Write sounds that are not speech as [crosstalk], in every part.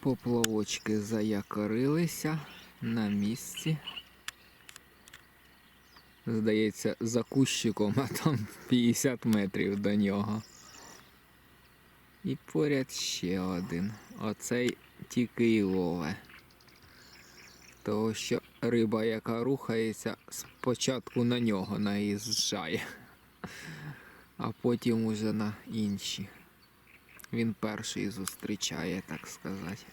Поплавочки заякорилися на місці. Здається, за кущиком, а там 50 метрів до нього. І поряд ще один. Оцей тільки лове. Того, що риба, яка рухається, спочатку на нього наїжджає, а потім уже на інші. Він перший зустрічає, так сказати.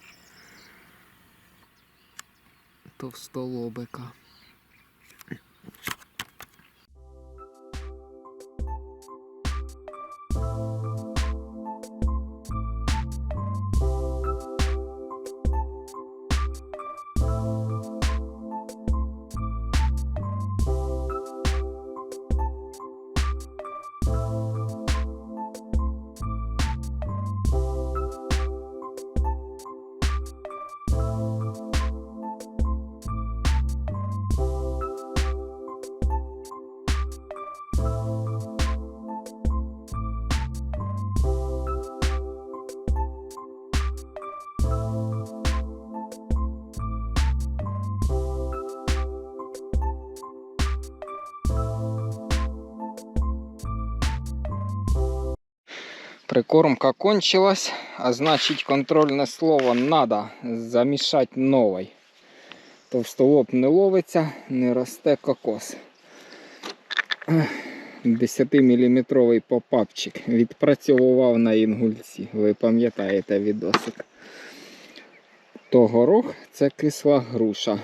Товстолобика. Прикормка кончилась, а значить контрольне слово надо замішати новий. Товстолоб не ловиться, не росте кокос. 10-мм попапчик відпрацьовував на інгульці. Ви пам'ятаєте відосик. То горох це кисла груша.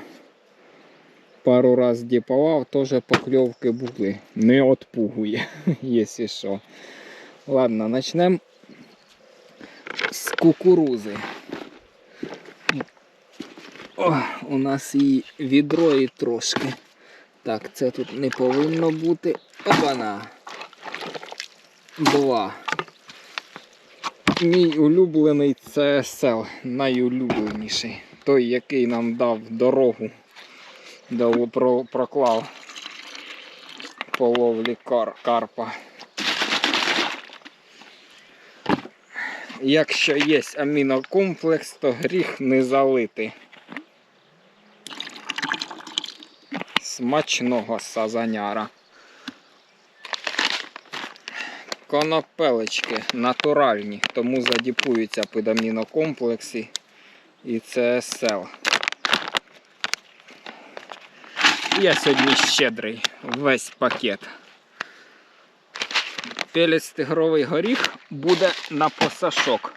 Пару раз діпував, теж покльовки були. Не отпугує, [laughs] якщо що. Ладно, начнем з кукурузи. О, у нас і відро і трошки. Так, це тут не повинно бути. Опана. Два. Мій улюблений CSL, найулюбленіший. Той, який нам дав дорогу, про, проклав по ловлі кар, карпа. Якщо є амінокомплекс, то гріх не залити. Смачного сазаняра. Конопелечки натуральні, тому задіпуються під амінокомплексі і ЦСЛ. Я сьогодні щедрий, весь пакет. Пелець тигровий горіх буде на посашок.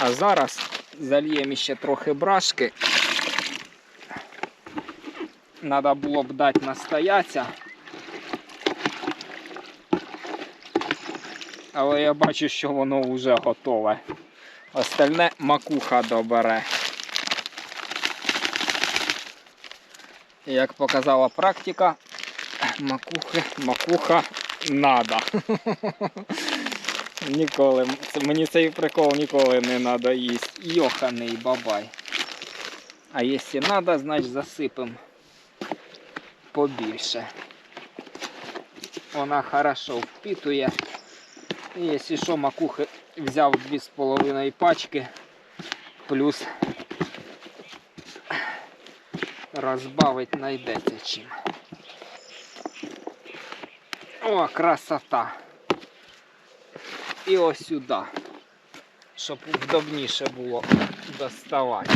А зараз зальємо ще трохи брашки. Треба було б дати настояться. Але я бачу, що воно вже готове. Остальне макуха добере. Як показала практика, макухи, макуха надо. [laughs] Ніколи. Мені цей прикол ніколи не надо їсти. Йоханий бабай. А якщо надо, значить засипем побільше. Вона хорошо впитує. І якщо що, макухи взяв 2,5 пачки, плюс розбавить знайдеться чим. О, красота. І ось сюди, щоб вдобніше було доставати.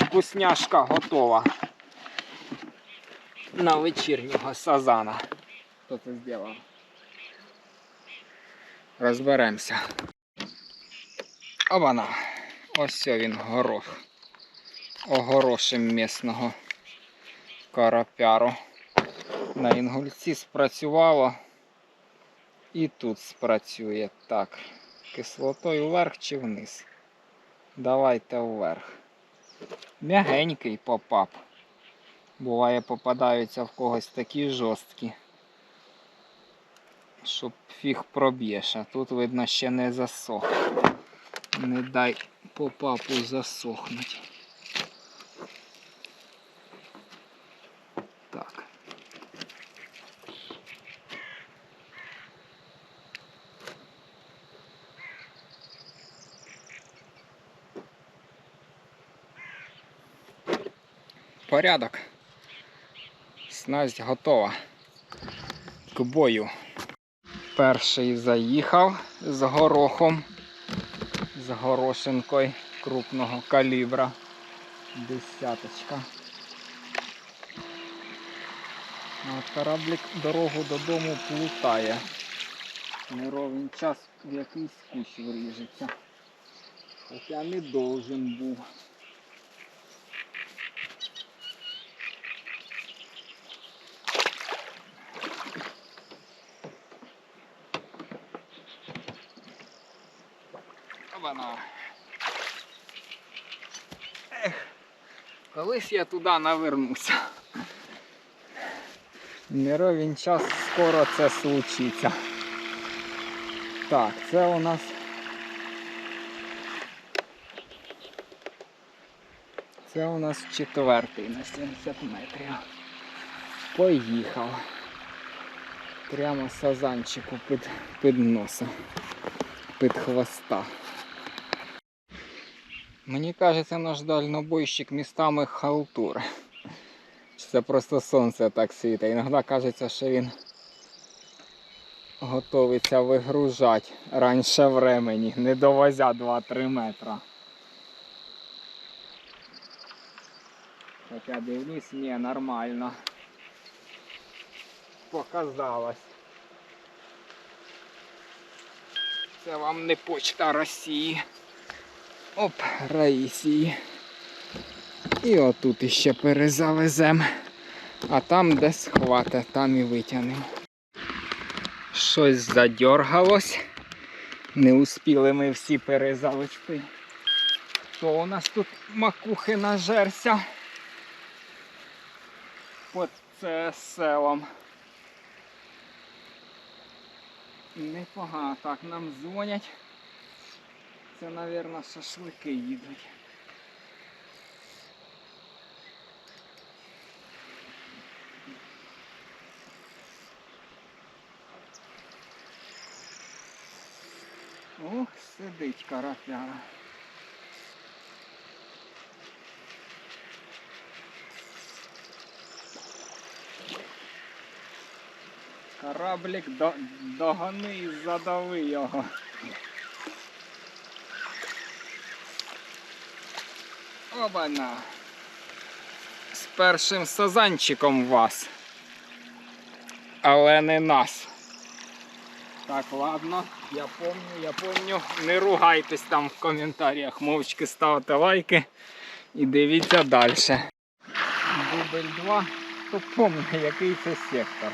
Вкусняшка готова на вечірнього сазана. Хто це зробив? Розберемося. Обана. Ось він горох. Огорошим місного карапяру. На інгульці спрацювало. І тут спрацює так. Кислотою вверх чи вниз. Давайте вверх. М'ягенький попап. Буває попадаються в когось такі жорсткі. Щоб фіг проб'єш, а тут видно ще не засох. Не дай попапу засохнуть. Порядок. Снасть готова к бою. Перший заїхав з горохом, з горошинкою крупного калібра. Десяточка. От кораблик дорогу додому плутає. Не ровен час в якийсь кущ вріжеться. Хоча не должен був. Обана. Ех, колись я туди навернуся. Не ровен час, скоро це случиться. Так, це у нас. Це у нас четвертий на 70 метрів. Поїхав. Прямо сазанчику під, під носа, під хвоста. Мені кажеться, наш дальнобойщик містами халтур. Це просто сонце так світить. Іноді кажеться, що він готовиться вигружати раніше времени, не довозя 2-3 метра. Хоча дивлюсь, ні, нормально. Показалось. Це вам не почта Росії. Оп, Раїсії. І отут іще перезавезем. А там де схвата, там і витягнемо. Щось задергалось. Не успіли ми всі перезавести. То у нас тут макухи нажерся. Под це селом. Непогано. Так, нам дзвонять. Це, мабуть, шашлики їдуть. Ох, сидить карапяра. Кораблик до, догони і задави його. Обана. З першим сазанчиком вас. Але не нас. Так, ладно, я помню, я помню. Не ругайтесь там в коментарях, мовчки ставте лайки і дивіться далі. Дубль 2, хто помне, який це сектор.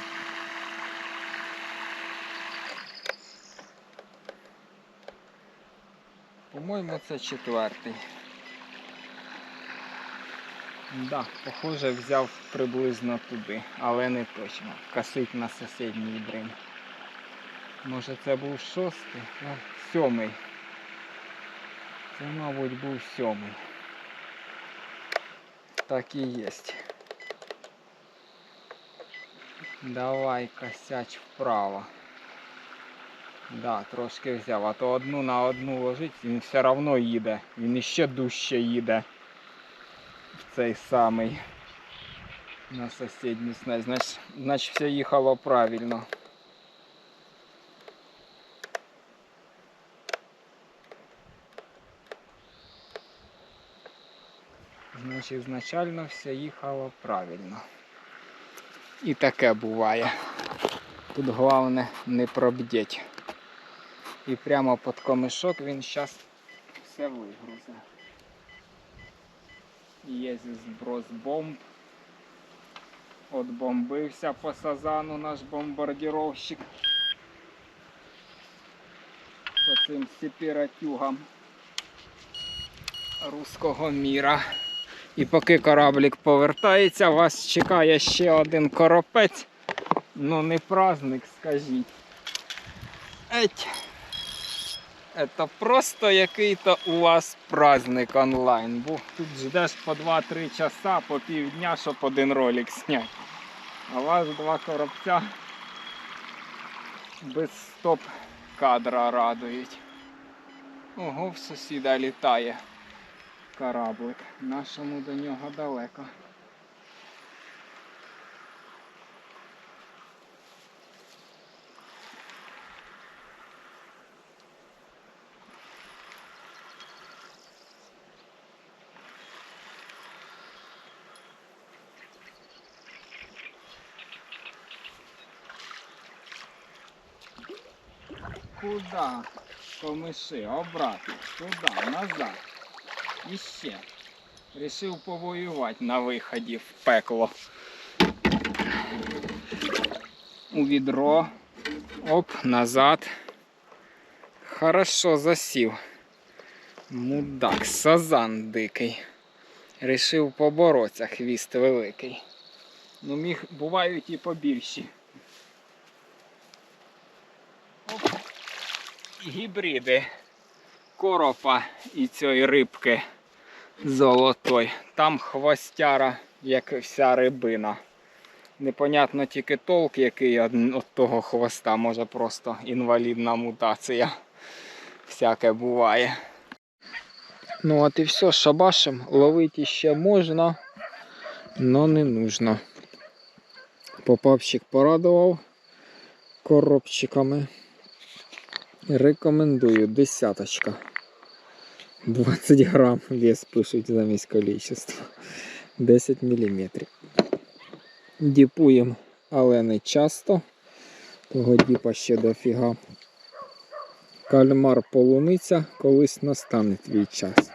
По-моєму, це четвертий. Да, похоже, взяв приблизно туди, але не точно. Косить на сусідній брин. Може це був шостий? Ну, сьомий. Це, мабуть, був сьомий. Так і є. Давай косяч вправо. Да, трошки взяв, а то одну на одну ложить, він все одно їде. Він іще дужче їде. Цей самий на сусідню снасть. Значить, значить все їхало правильно. Значить, ізначально все їхало правильно. І таке буває. Тут головне не пробдіть. І прямо під комишок він зараз все вигрузе. Є зброс бомб. От бомбився по сазану наш бомбардировщик. По цим сепаратюгам руського міра. І поки кораблик повертається, вас чекає ще один коропець. Ну не праздник, скажіть. Еть. Это просто який-то у вас праздник онлайн. Бо тут ждеш по 2-3 часа, по півдня, щоб один ролик зняти. А вас два коробця без стоп кадра радують. Ого, в сусіда літає кораблик. Нашому до нього далеко. Куда? Комиши, обратно, туди, назад. І ще. Рішив повоювати на виході в пекло. У відро. Оп, назад. Хорошо засів. Мудак, сазан дикий. Рішив поборотися, хвіст великий. Ну, міг, бувають і побільші. Оп. І гібриди коропа і цієї рибки золотой. Там хвостяра, як вся рибина. Непонятно тільки толк, який від того хвоста, може просто інвалідна мутація. Всяке буває. Ну от і все, шабашем. Ловити ще можна, але не нужно. Попавчик порадував коробчиками. Рекомендую десяточка. 20 грам вес пишуть замість количества. 10 міліметрів. Діпуємо, але не часто. Того діпа ще дофіга. Кальмар полуниця, колись настане твій час.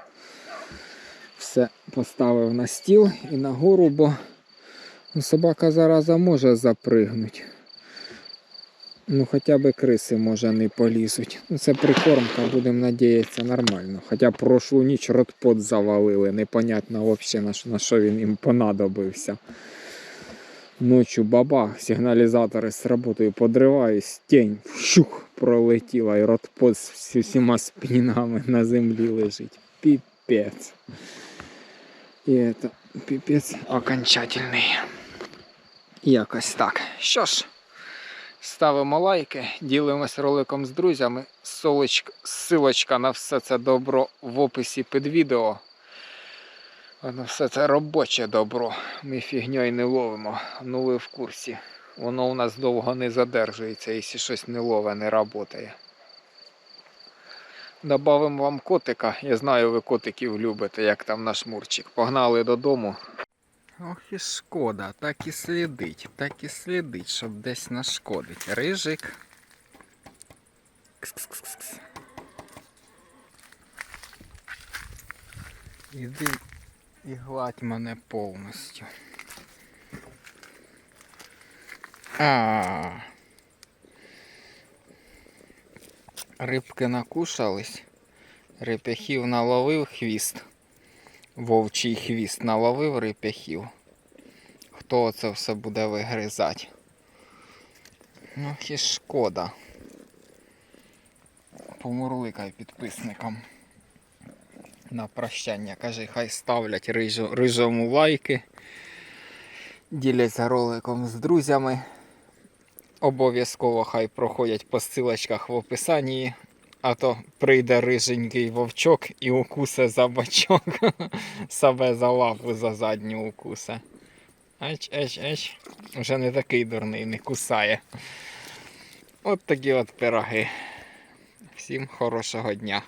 Все поставив на стіл і нагору, бо собака зараза може запригнути. Ну, хоча б криси, може, не полізуть. Ну, це прикормка, будемо надіятися, нормально. Хоча прошлу ніч ротпот завалили, непонятно взагалі на що, він їм понадобився. Ночі баба, сигналізатори сработаю, подриваюсь, тінь щух, пролетіла, і ротпот з усіма спінами на землі лежить. Піпець. І це піпець окончательний. Якось так. Що ж. Ставимо лайки, ділимось роликом з друзями. Силочка на все це добро в описі під відео. Воно все це робоче добро. Ми фігньою не ловимо. Ну ви в курсі. Воно у нас довго не задержується, якщо щось не лове, не працює. Добавимо вам котика. Я знаю, ви котиків любите, як там наш мурчик. Погнали додому. Ох і шкода, так і слідить, так і слідить, щоб десь нашкодить. Рижик. Кс-кс-кс-кс. Іди і гладь мене повністю. А. Рибки накушались. Реп'яхів наловив хвіст. Вовчий хвіст наловив рип'яхів. Хто це все буде вигризати? Ну, і шкода. Помурликай підписникам. На прощання. Каже, хай ставлять рижу, рижому лайки. Діляться роликом з друзями. Обов'язково хай проходять по ссылочках в описанні. А то прийде риженький вовчок і укусе за бачок. [laughs] Себе за лапу за задню укусе. Ач, ач, ач. Вже не такий дурний, не кусає. От такі от пироги. Всім хорошого дня.